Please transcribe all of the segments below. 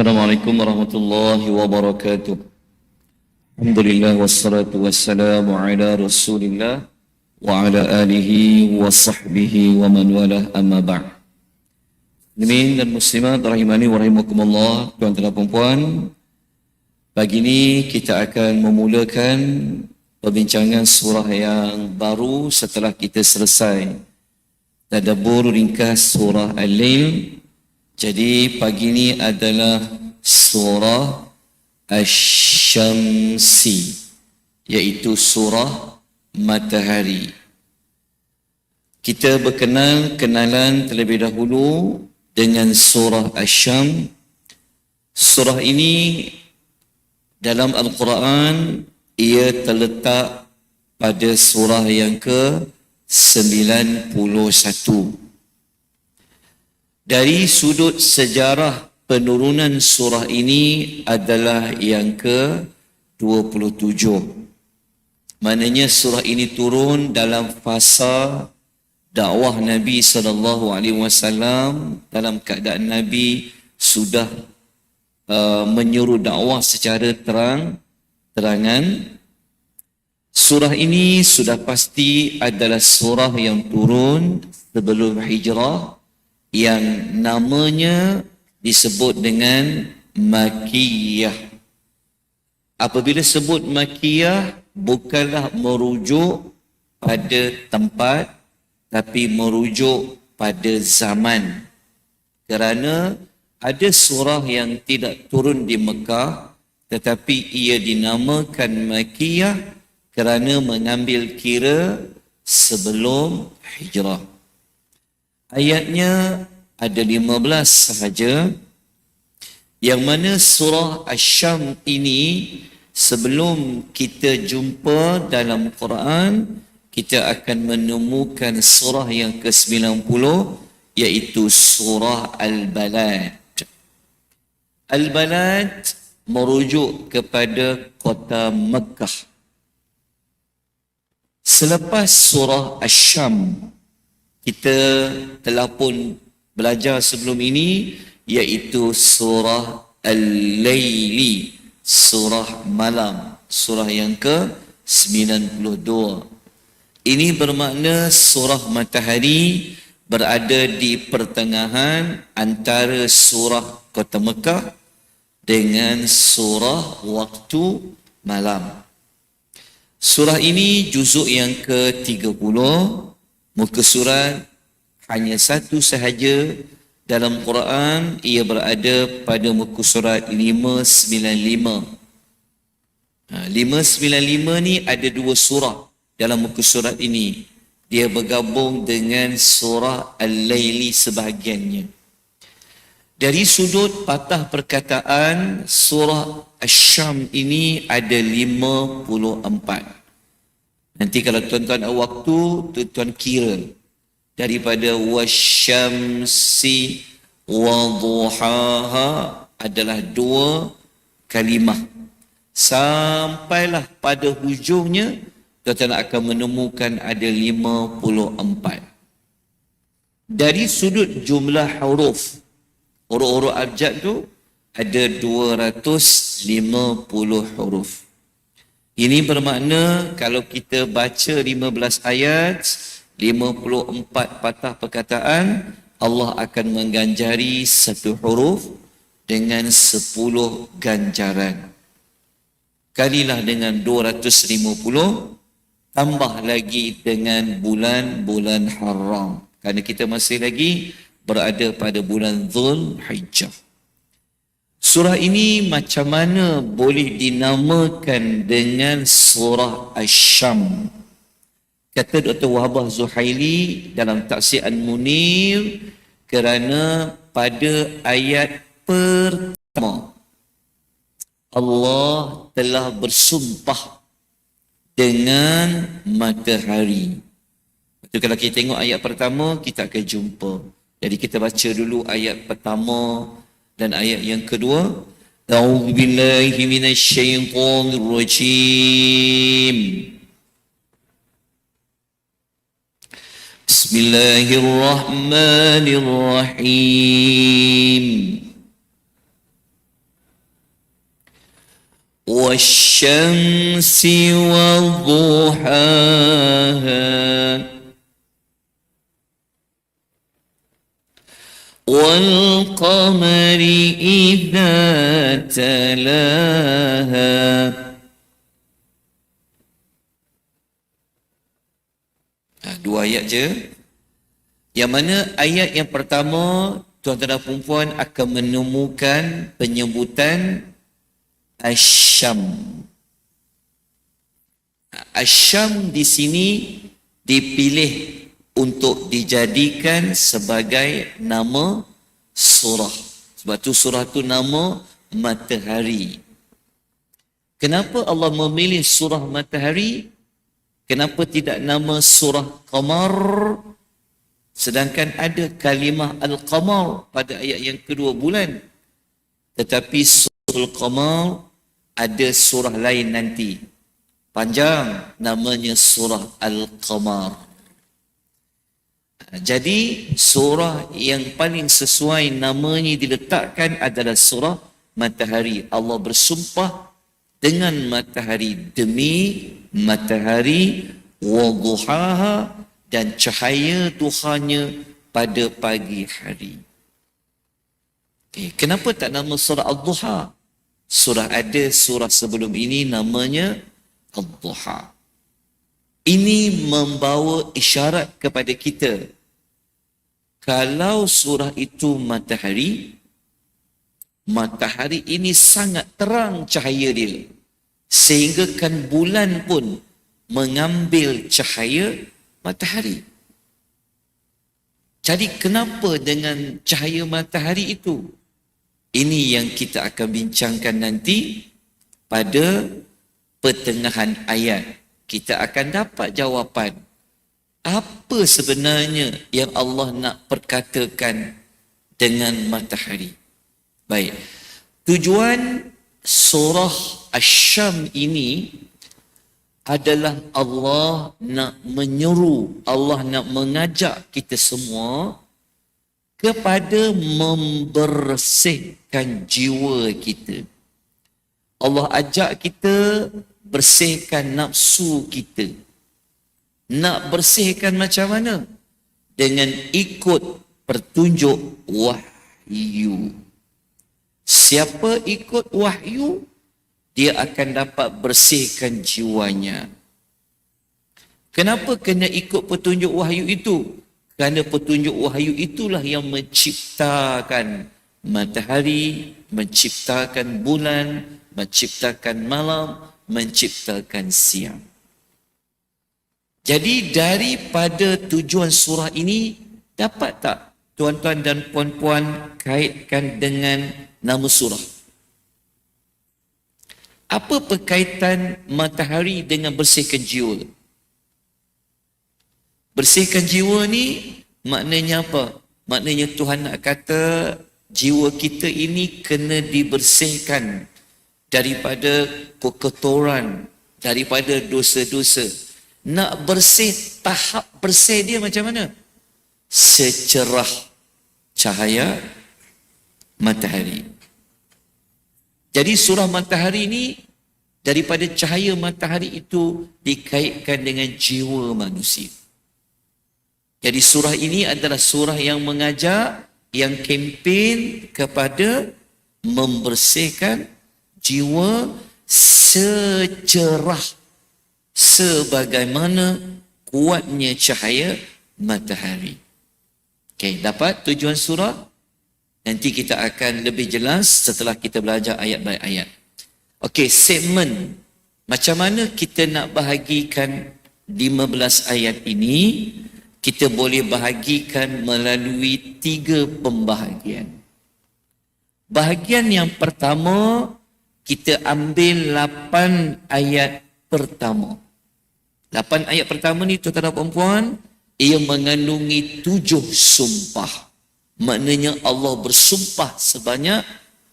Assalamualaikum warahmatullahi wabarakatuh. Alhamdulillah wassalatu wassalamu ala Rasulillah wa ala alihi wa sahbihi wa man wala amma ba'd. Muslimin dan muslimat rahimani wa rahimakumullah, tuan-tuan dan puan pagi ini kita akan memulakan perbincangan surah yang baru setelah kita selesai tadabbur ringkas surah Al-Lail jadi pagi ini adalah surah Asy-Syamsi iaitu surah matahari. Kita berkenal kenalan terlebih dahulu dengan surah Asy-Syam. Surah ini dalam Al-Quran ia terletak pada surah yang ke 91 dari sudut sejarah penurunan surah ini adalah yang ke 27. Maknanya surah ini turun dalam fasa dakwah Nabi sallallahu alaihi wasallam dalam keadaan Nabi sudah uh, menyuruh dakwah secara terang terangan Surah ini sudah pasti adalah surah yang turun sebelum hijrah yang namanya disebut dengan Makiyah. Apabila sebut Makiyah, bukanlah merujuk pada tempat, tapi merujuk pada zaman. Kerana ada surah yang tidak turun di Mekah, tetapi ia dinamakan Makiyah kerana mengambil kira sebelum hijrah. Ayatnya ada 15 sahaja yang mana surah Asy-Syam ini sebelum kita jumpa dalam Quran kita akan menemukan surah yang ke-90 iaitu surah Al-Balad. Al-Balad merujuk kepada kota Mekah. Selepas surah Asy-Syam kita telah pun belajar sebelum ini iaitu surah Al-Laili surah malam surah yang ke 92 ini bermakna surah matahari berada di pertengahan antara surah kota Mekah dengan surah waktu malam. Surah ini juzuk yang ke-30 Muka surat hanya satu sahaja dalam Quran ia berada pada muka surat 595. 595 ha, ni ada dua surah dalam muka surat ini. Dia bergabung dengan surah Al-Laili sebahagiannya. Dari sudut patah perkataan surah Asy-Syam ini ada 54. Nanti kalau tuan-tuan ada waktu, tuan-tuan kira daripada wasyamsi waduhaha adalah dua kalimah. Sampailah pada hujungnya, tuan-tuan akan menemukan ada lima puluh empat. Dari sudut jumlah huruf, huruf-huruf abjad tu ada dua ratus lima puluh huruf. Ini bermakna kalau kita baca 15 ayat, 54 patah perkataan, Allah akan mengganjari satu huruf dengan 10 ganjaran. Kalilah dengan 250, tambah lagi dengan bulan-bulan haram. Kerana kita masih lagi berada pada bulan Dhul Hijjah. Surah ini macam mana boleh dinamakan dengan surah Asy-Syam? Kata Dr. Wahabah Zuhaili dalam taksir An-Munir kerana pada ayat pertama Allah telah bersumpah dengan matahari. Itu kalau kita tengok ayat pertama, kita akan jumpa. Jadi kita baca dulu ayat pertama, dan ayat yang kedua A'udzu billahi minasyaitonir rajim Bismillahirrahmanirrahim والشمس وضحاها والقمر إذا تلاها Dua ayat je. Yang mana ayat yang pertama, tuan-tuan dan perempuan akan menemukan penyebutan Asyam. Asyam di sini dipilih untuk dijadikan sebagai nama surah. Sebab tu surah tu nama matahari. Kenapa Allah memilih surah matahari? Kenapa tidak nama surah qamar? Sedangkan ada kalimah al-qamar pada ayat yang kedua bulan. Tetapi surah al-qamar ada surah lain nanti. Panjang namanya surah al-qamar. Jadi surah yang paling sesuai namanya diletakkan adalah surah matahari. Allah bersumpah dengan matahari demi matahari waduhaha dan cahaya duhanya pada pagi hari. Okay. Kenapa tak nama surah Al-Duha? Surah ada surah sebelum ini namanya Al-Duha. Ini membawa isyarat kepada kita. Kalau surah itu matahari, matahari ini sangat terang cahaya dia. Sehingga kan bulan pun mengambil cahaya matahari. Jadi kenapa dengan cahaya matahari itu? Ini yang kita akan bincangkan nanti pada pertengahan ayat. Kita akan dapat jawapan apa sebenarnya yang Allah nak perkatakan dengan matahari Baik. Tujuan surah Asy-Syam ini adalah Allah nak menyeru, Allah nak mengajak kita semua kepada membersihkan jiwa kita. Allah ajak kita bersihkan nafsu kita. Nak bersihkan macam mana? Dengan ikut pertunjuk wahyu. Siapa ikut wahyu, dia akan dapat bersihkan jiwanya. Kenapa kena ikut petunjuk wahyu itu? Kerana petunjuk wahyu itulah yang menciptakan matahari, menciptakan bulan, menciptakan malam, menciptakan siang. Jadi daripada tujuan surah ini, dapat tak tuan-tuan dan puan-puan kaitkan dengan nama surah. Apa perkaitan matahari dengan bersihkan jiwa? Bersihkan jiwa ni maknanya apa? Maknanya Tuhan nak kata jiwa kita ini kena dibersihkan daripada kekotoran, daripada dosa-dosa. Nak bersih, tahap bersih dia macam mana? Secerah cahaya matahari. Jadi surah matahari ini daripada cahaya matahari itu dikaitkan dengan jiwa manusia. Jadi surah ini adalah surah yang mengajak, yang kempen kepada membersihkan jiwa secerah sebagaimana kuatnya cahaya matahari. Okey, dapat tujuan surah? Nanti kita akan lebih jelas setelah kita belajar ayat by ayat. Okey, segmen. Macam mana kita nak bahagikan 15 ayat ini? Kita boleh bahagikan melalui tiga pembahagian. Bahagian yang pertama, kita ambil 8 ayat pertama. 8 ayat pertama ni tuan-tuan dan puan ia mengandungi tujuh sumpah. Maknanya Allah bersumpah sebanyak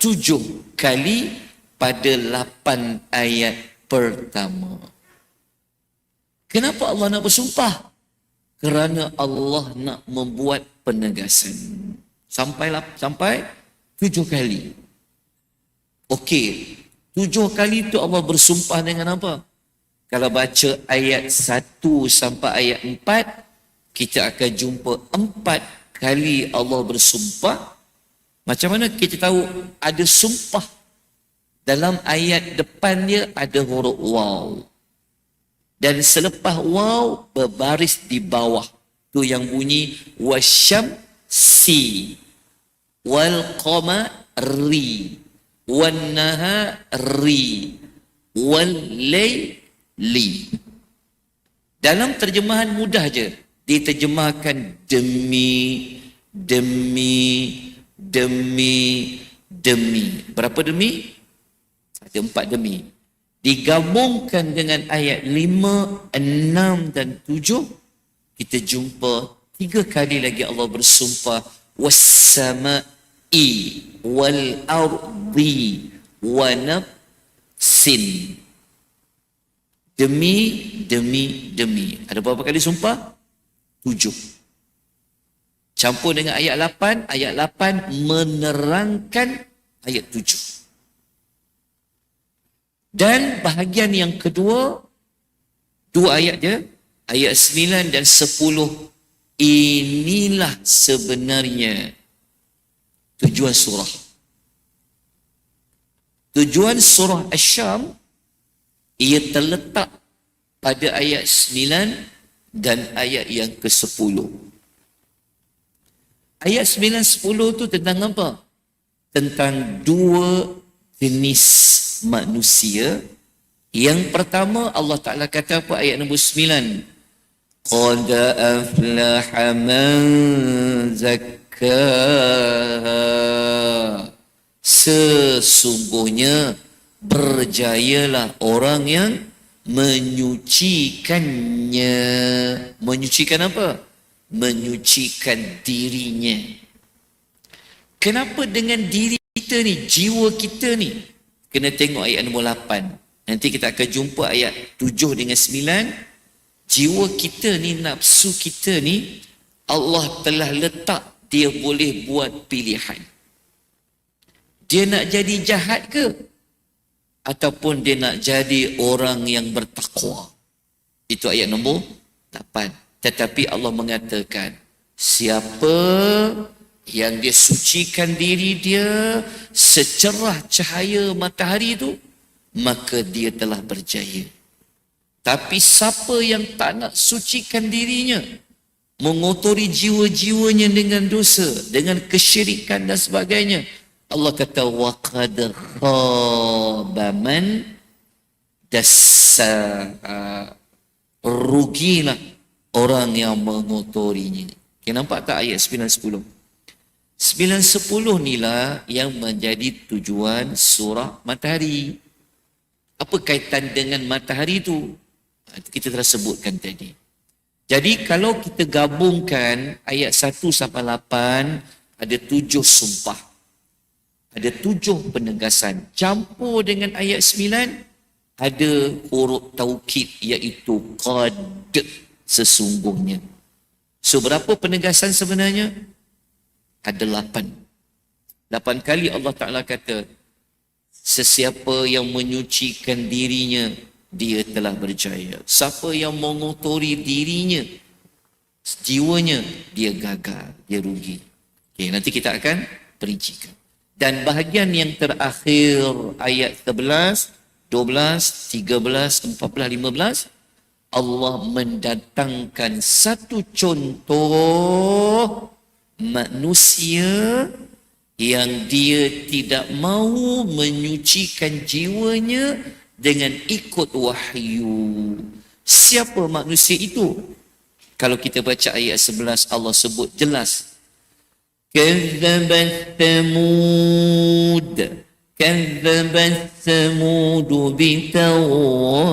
tujuh kali pada lapan ayat pertama. Kenapa Allah nak bersumpah? Kerana Allah nak membuat penegasan. Sampai sampai tujuh kali. Okey, Tujuh kali tu Allah bersumpah dengan apa? Kalau baca ayat satu sampai ayat empat, kita akan jumpa empat kali Allah bersumpah. Macam mana kita tahu ada sumpah dalam ayat depan dia ada huruf waw. Dan selepas waw berbaris di bawah. Tu yang bunyi wasyam si wal qamari wan nahari wal layli. Dalam terjemahan mudah je diterjemahkan demi demi demi demi. Berapa demi? Ada empat demi. Digabungkan dengan ayat lima, enam dan tujuh, kita jumpa tiga kali lagi Allah bersumpah wassama'i wal ardi wa nafsin demi demi demi. Ada berapa kali sumpah? Tujuh. Campur dengan ayat lapan ayat lapan menerangkan ayat tujuh. Dan bahagian yang kedua, dua ayat je, ayat sembilan dan sepuluh, inilah sebenarnya tujuan surah. Tujuan surah Asyam, ia terletak pada ayat sembilan dan ayat yang ke sepuluh. Ayat sembilan sepuluh tu tentang apa? Tentang dua jenis manusia. Yang pertama Allah Ta'ala kata apa ayat nombor sembilan. Qad aflaha man zakkaha. Sesungguhnya berjayalah orang yang menyucikannya. Menyucikan apa? Menyucikan dirinya. Kenapa dengan diri kita ni, jiwa kita ni, kena tengok ayat nombor 8. Nanti kita akan jumpa ayat 7 dengan 9. Jiwa kita ni, nafsu kita ni, Allah telah letak dia boleh buat pilihan. Dia nak jadi jahat ke? Ataupun dia nak jadi orang yang bertakwa. Itu ayat nombor 8. Tetapi Allah mengatakan, siapa yang dia sucikan diri dia secerah cahaya matahari itu maka dia telah berjaya tapi siapa yang tak nak sucikan dirinya mengotori jiwa-jiwanya dengan dosa dengan kesyirikan dan sebagainya Allah kata wa qad khaba man dassa rugilah orang yang mengotorinya kita nampak tak ayat 9 10 Sembilan sepuluh inilah yang menjadi tujuan surah matahari. Apa kaitan dengan matahari itu? Ha, kita telah sebutkan tadi. Jadi kalau kita gabungkan ayat satu sampai lapan, ada tujuh sumpah. Ada tujuh penegasan. Campur dengan ayat sembilan, ada huruf taukid iaitu qad sesungguhnya. So berapa penegasan sebenarnya? ada lapan. Lapan kali Allah Ta'ala kata, sesiapa yang menyucikan dirinya, dia telah berjaya. Siapa yang mengotori dirinya, jiwanya, dia gagal, dia rugi. Okay, nanti kita akan perincikan. Dan bahagian yang terakhir ayat 11, 12, 13, 14, 15, Allah mendatangkan satu contoh manusia yang dia tidak mahu menyucikan jiwanya dengan ikut wahyu. Siapa manusia itu? Kalau kita baca ayat 11 Allah sebut jelas. Kadzabat Thamud. Kadzabat Thamud bitawaha.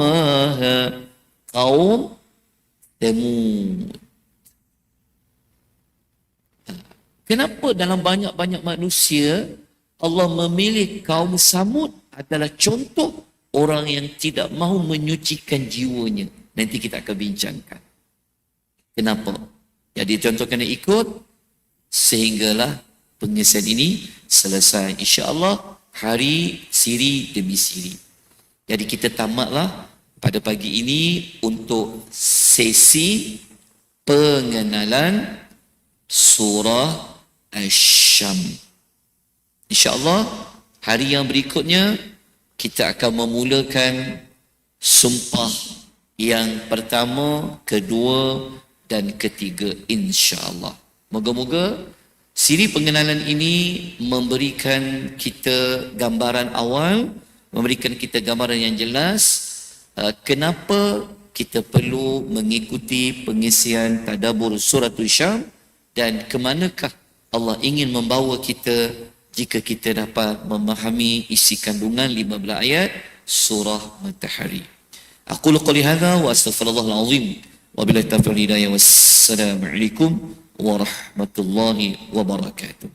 Kaum Thamud. Kenapa dalam banyak-banyak manusia Allah memilih kaum Samud adalah contoh orang yang tidak mahu menyucikan jiwanya. Nanti kita akan bincangkan. Kenapa? Jadi contoh kena ikut sehinggalah pengisian ini selesai. InsyaAllah hari siri demi siri. Jadi kita tamatlah pada pagi ini untuk sesi pengenalan surah Asy-Syam. InsyaAllah hari yang berikutnya kita akan memulakan sumpah yang pertama, kedua dan ketiga insyaAllah. Moga-moga siri pengenalan ini memberikan kita gambaran awal, memberikan kita gambaran yang jelas uh, kenapa kita perlu mengikuti pengisian tadabur surah Syam dan ke manakah Allah ingin membawa kita jika kita dapat memahami isi kandungan 15 ayat surah Matahari. Aku qali hadza wa astaghfirullahal azim wa billahi taufiq hidayah wassalamu alaikum ورحمة الله وبركاته.